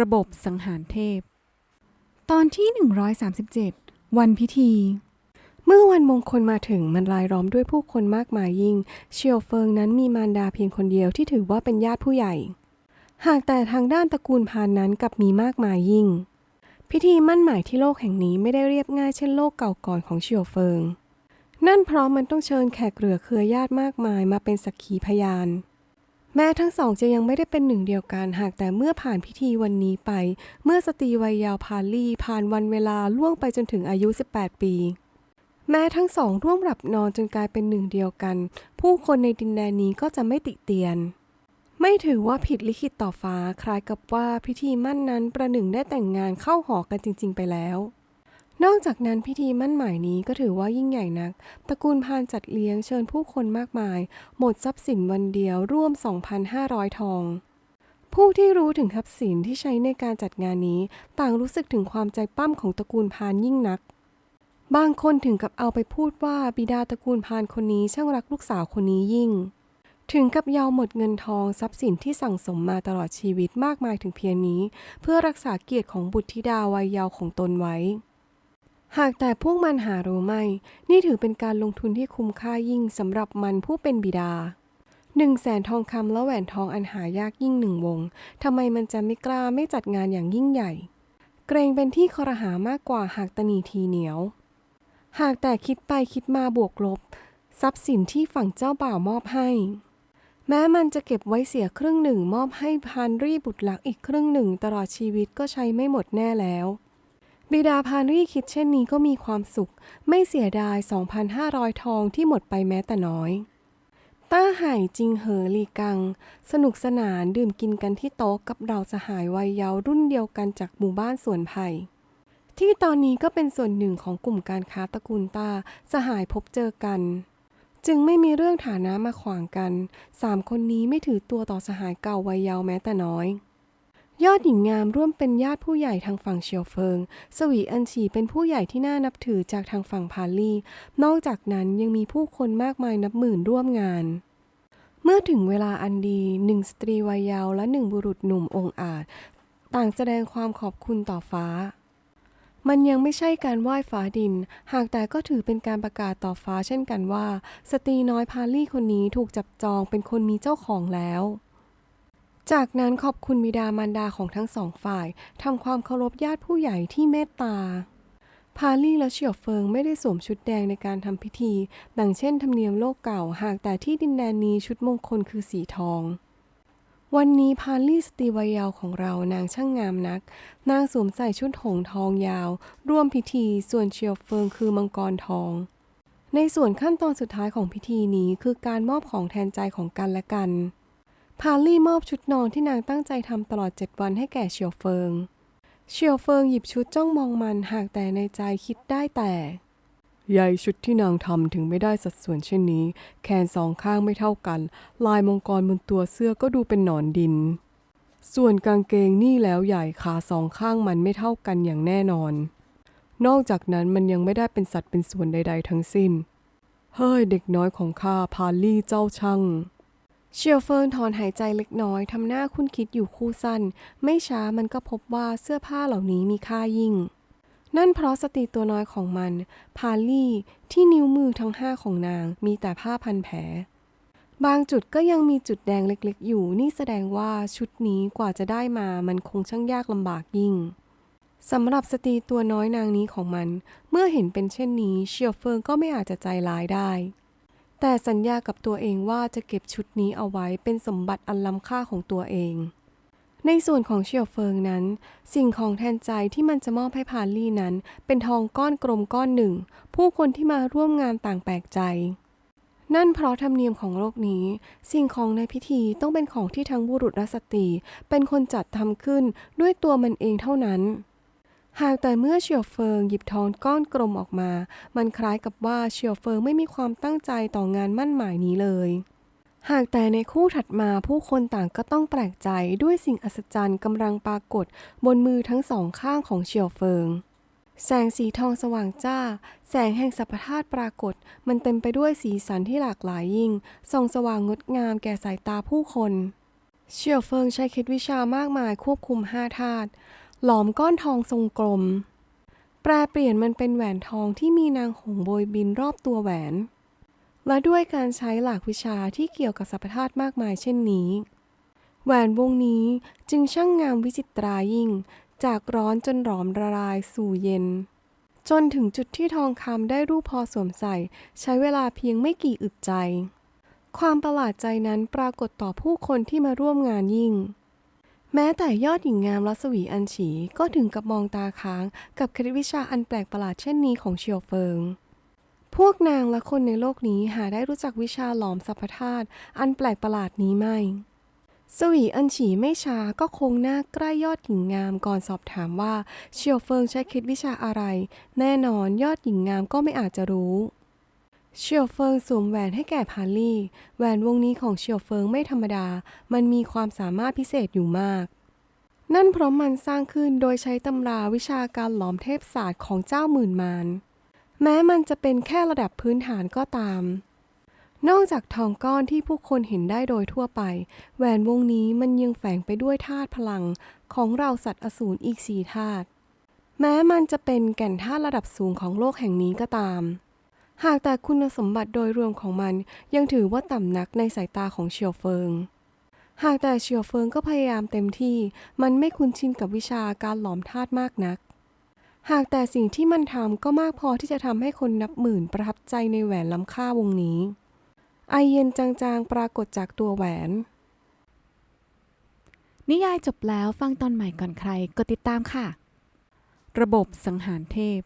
ระบบสังหารเทพ ตอนที่ 137 วันพิธี เมื่อวันมงคลมาถึงมันรายล้อมด้วยผู้คนมากมายยิ่ง เชียวเฟิงนั้นมีมารดาเพียงคนเดียวที่ถือว่าเป็นญาติผู้ใหญ่ หากแต่ทางด้านตระกูลพานนั้นกลับมีมากมายยิ่ง พิธีมั่นหมายที่โลกแห่งนี้ไม่ได้เรียบง่ายเช่นโลกเก่าก่อนของเชียวเฟิง นั่นเพราะมันต้องเชิญแขกเหลือเครือญาติมากมายมาเป็นสักขีพยาน แม้ทั้งสองจะยังไม่ได้เป็นหนึ่งเดียวกันหากแต่เมื่อผ่านพิธีวันนี้ไป เมื่อสตรีวัยยาวพาลีผ่านวันเวลาล่วงไปจนถึงอายุ 18 ปี แม้ทั้งสองร่วมหลับนอนจนกลายเป็นหนึ่งเดียวกัน ผู้คนในดินแดนนี้ก็จะไม่ติเตียน ไม่ถือว่าผิดลิขิตต่อฟ้าคล้ายกับว่าพิธีมั่นนั้นประหนึ่งได้แต่งงานเข้าหอกันจริง ๆ ไปแล้ว นอกจากนั้นพิธีมั่นหมายนี้ก็ถือว่ายิ่งใหญ่นัก ตระกูลพานจัดเลี้ยงเชิญผู้คนมากมาย หมดทรัพย์สินวันเดียวร่วม 2,500 ทอง ผู้ที่รู้ถึงทรัพย์สินที่ใช้ในการจัดงานนี้ ต่างรู้สึกถึงความใจปั้มของตระกูลพานยิ่งนัก บางคนถึงกับเอาไปพูดว่าบิดาตระกูลพานคนนี้ช่างรักลูกสาวคนนี้ยิ่ง ถึงกับยาวหมดเงินทองทรัพย์สินที่สั่งสมมาตลอดชีวิตมากมายถึงเพียงนี้ เพื่อรักษาเกียรติของบุตรธิดาวัยเยาว์ของตนไว้ หากแต่พวกมันหารู้ไม่ นี่ถือเป็นการลงทุนที่คุ้มค่ายิ่งสำหรับมันผู้เป็นบิดาหนึ่งแสนทองคำและแหวนทองอันหายากยิ่งหนึ่งวง ทำไมมันจะไม่กล้าไม่จัดงานอย่างยิ่งใหญ่ เกรงเป็นที่คอรหามากกว่าหากตนีทีเหนียว หากแต่คิดไปคิดมาบวกลบ ทรัพย์สินที่ฝั่งเจ้าบ่าวมอบให้ แม้มันจะเก็บไว้เสียครึ่งหนึ่งมอบให้พานรีบุตรหลักอีกครึ่งหนึ่งตลอดชีวิตก็ใช้ไม่หมดแน่แล้ว บิดาพานรีคิดเช่นนี้ก็มีความสุข ไม่เสียดาย 2,500 ทองที่หมดไปแม้แต่น้อย ต้าไห่จิงเหอลีกัง สนุกสนานดื่มกินกันที่โต๊ะกับเราสหายวัยเยาว์รุ่นเดียวกันจากหมู่บ้านสวนไผ่ที่ตอนนี้ก็เป็นส่วนหนึ่งของกลุ่มการค้าตระกูลตาสหายพบเจอกัน จึงไม่มีเรื่องฐานะมาขวางกันสามคนนี้ไม่ถือตัวต่อสหายเก่าวัยเยาว์แม้แต่น้อย ยอดหญิงงามร่วมเป็นญาติผู้ใหญ่ทางฝั่งเชียวเฟิง สวีอันฉีเป็นผู้ใหญ่ที่น่านับถือจากทางฝั่งพาลี่นอกจากนั้นยังมีผู้คนมากมายนับหมื่นร่วมงาน เมื่อถึงเวลาอันดีหนึ่งสตรีวัยเยาว์และหนึ่งบุรุษหนุ่มองอาจ ต่างแสดงความขอบคุณต่อฟ้า มันยังไม่ใช่การไหว้ฟ้าดิน หากแต่ก็ถือเป็นการประกาศต่อฟ้าเช่นกันว่า สตรีน้อยพาลี่คนนี้ถูกจับจองเป็นคนมีเจ้าของแล้ว จากนั้นขอบคุณบิดามารดาของทั้งสองฝ่ายทำความเคารพญาติผู้ใหญ่ที่เมตตา พาลี่และเฉียวเฟิงไม่ได้สวมชุดแดงในการทำพิธี ดังเช่นธรรมเนียมโลกเก่าหากแต่ที่ดินแดนนี้ชุดมงคลคือสีทอง วันนี้พาลี่สตีวัยยาวของเรานางช่างงามนัก นางสวมใส่ชุดหงทองยาว ร่วมพิธี ส่วนเชียวเฟิงคือมังกรทองในส่วนขั้นตอนสุดท้ายของพิธีนี้คือการมอบของแทนใจของกันและกัน พาลี่มอบชุดนอนที่นางตั้งใจทำตลอด7วันให้แก่เชียวเฟิงเชียวเฟิงหยิบชุดจ้องมองมันหากแต่ในใจคิดได้แต่ใยชุดที่นางทำถึงไม่ได้สัดส่วนเช่นนี้ แขนสองข้างไม่เท่ากัน ลายมงกรบนตัวเสื้อก็ดูเป็นหนอนดิน ส่วนกางเกงนี่แล้วใหญ่ขาสองข้างมันไม่เท่ากันอย่างแน่นอน นอกจากนั้นมันยังไม่ได้เป็นสัตว์เป็นส่วนใด ๆ ทั้งสิ้น เฮ้ยเด็กน้อยของข้าพาลี่เจ้าช่าง เชียวเฟิงถอนหายใจเล็กน้อยทำหน้าคุ้นคิดอยู่คู่สั้น ไม่ช้ามันก็พบว่าเสื้อผ้าเหล่านี้มีค่ายิ่ง นั่นเพราะสตรีตัวน้อยของมัน พาลี่ที่นิ้วมือทั้งห้าของนางมีแต่ผ้าพันแผล บางจุดก็ยังมีจุดแดงเล็กๆ อยู่นี่แสดงว่าชุดนี้กว่าจะได้มามันคงช่างยากลำบากยิ่งสำหรับสตรีตัวน้อยนางนี้ของมัน เมื่อเห็นเป็นเช่นนี้ เชียวเฟิงก็ไม่อาจจะใจร้ายได้ แต่สัญญากับตัวเองว่าจะเก็บชุดนี้เอาไว้เป็นสมบัติอันล้ำค่าของตัวเอง ในส่วนของเชียวเฟิงนั้น สิ่งของแทนใจที่มันจะมอบให้พาลี่นั้น เป็นทองก้อนกลมก้อนหนึ่ง ผู้คนที่มาร่วมงานต่างแปลกใจ นั่นเพราะธรรมเนียมของโลกนี้ สิ่งของในพิธีต้องเป็นของที่ทั้งบุรุษและสตรีเป็นคนจัดทำขึ้นด้วยตัวมันเองเท่านั้น หากแต่เมื่อเชียวเฟิงหยิบทองก้อนกลมออกมา มันคล้ายกับว่าเชียวเฟิงไม่มีความตั้งใจต่องานมั่นหมายนี้เลย หากแต่ในคู่ถัดมาผู้คนต่างก็ต้องแปลกใจด้วยสิ่งอัศจรรย์กำลังปรากฏ บนมือทั้งสองข้างของเชียวเฟิง แสงสีทองสว่างจ้า แสงแห่งสัพพธาตุปรากฏ มันเต็มไปด้วยสีสันที่หลากหลายยิ่ง ส่องสว่างงดงามแก่สายตาผู้คนเชียวเฟิงใช้คล็ดวิชามากมายควบคุมห้าธาตุ หลอมก้อนทองทรงกลม แปลเปลี่ยนมันเป็นแหวนทองที่มีนางหงส์โบยบินรอบตัวแหวน และด้วยการใช้หลักวิชาที่เกี่ยวกับสัพพธาตุมากมายเช่นนี้ แหวนวงนี้จึงช่างงามวิจิตรายิ่ง จากร้อนจนหลอมละลายสู่เย็น จนถึงจุดที่ทองคำได้รูปพอสวมใส่ ใช้เวลาเพียงไม่กี่อึดใจ ความประหลาดใจนั้นปรากฏต่อผู้คนที่มาร่วมงานยิ่ง แม้แต่ยอดหญิงงามรัศวีอันฉีก็ถึงกับมองตาค้างกับคล็ดวิชาอันแปลกประหลาดเช่นนี้ของเชียวเฟิง พวกนางและคนในโลกนี้หาได้รู้จักวิชาหลอมสัพพธาตุอันแปลกประหลาดนี้ไม่ สวีอันฉีไม่ช้าก็คงหน้าใกล้ยอดหญิงงามก่อนสอบถามว่าเชียวเฟิงใช้คล็ดวิชาอะไร แน่นอนยอดหญิงงามก็ไม่อาจจะรู้ เชียวเฟิงสวมแหวนให้แก่พาลี่ แหวนวงนี้ของเชียวเฟิงไม่ธรรมดา มันมีความสามารถพิเศษอยู่มาก นั่นเพราะมันสร้างขึ้นโดยใช้ตำราวิชาการหลอมเทพศาสตร์ของเจ้าหมื่นมาร แม้มันจะเป็นแค่ระดับพื้นฐานก็ตาม นอกจากทองก้อนที่ผู้คนเห็นได้โดยทั่วไป แหวนวงนี้มันยังแฝงไปด้วยธาตุพลังของเราสัตว์อสูรอีกสี่ธาตุ แม้มันจะเป็นแก่นธาตุระดับสูงของโลกแห่งนี้ก็ตาม หากแต่คุณสมบัติโดยรวมของมันยังถือว่าต่ำนักในสายตาของเชียวเฟิง หากแต่เชียวเฟิงก็พยายามเต็มที่ มันไม่คุ้นชินกับวิชาการหลอมธาตุมากนัก หากแต่สิ่งที่มันทำก็มากพอที่จะทำให้คนนับหมื่นประทับใจในแหวนล้ำค่าวงนี้ ไอเย็นจางๆปรากฏจากตัวแหวน นิยายจบแล้วฟังตอนใหม่ก่อนใครกดติดตามค่ะ ระบบสังหารเทพ